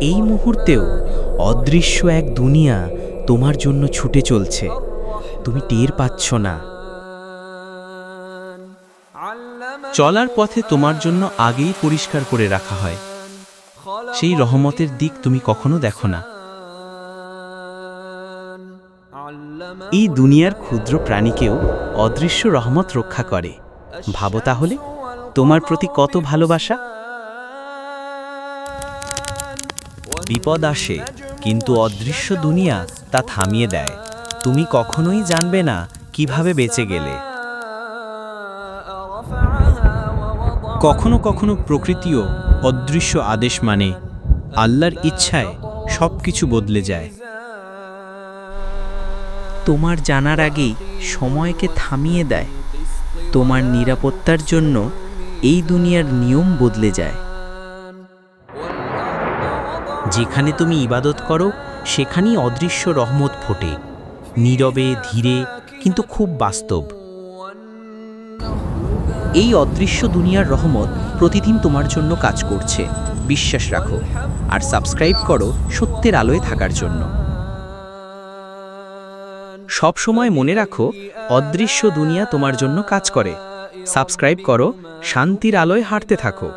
এই মুহূর্তেও অদৃশ্য এক দুনিয়া তোমার জন্য ছুটে চলছে। তুমি টের পাচ্ছ না। চলার পথে তোমার জন্য আগেই পরিষ্কার করে রাখা হয়। সেই রহমতের দিক তুমি কখনো দেখো না। এই দুনিয়ার ক্ষুদ্র প্রাণীকেও অদৃশ্য রহমত রক্ষা করে। ভাবো তাহলে তোমার প্রতি কত ভালোবাসা? বিপদ আসে, কিন্তু অদৃশ্য দুনিয়া তা থামিয়ে দেয়। তুমি কখনোই জানবে না কীভাবে বেঁচে গেলে। কখনো কখনো প্রকৃতিও অদৃশ্য আদেশ মানে আল্লাহর ইচ্ছায় সব কিছু বদলে যায়। তোমার জানার আগেই সময়কে থামিয়ে দেয়। তোমার নিরাপত্তার জন্য এই দুনিয়ার নিয়ম বদলে যায়। যেখানে তুমি ইবাদত করো, সেখানেই অদৃশ্য রহমত ফোটে। নীরবে, ধীরে, কিন্তু খুব বাস্তব। এই অদৃশ্য দুনিয়ার রহমত প্রতিদিন তোমার জন্য কাজ করছে। বিশ্বাস রাখো আর সাবস্ক্রাইব করো সত্যের আলোয় থাকার জন্য। সব সময় মনে রাখো, অদৃশ্য দুনিয়া তোমার জন্য কাজ করে। সাবস্ক্রাইব করো, শান্তির আলোয় হাঁটতে থাকো।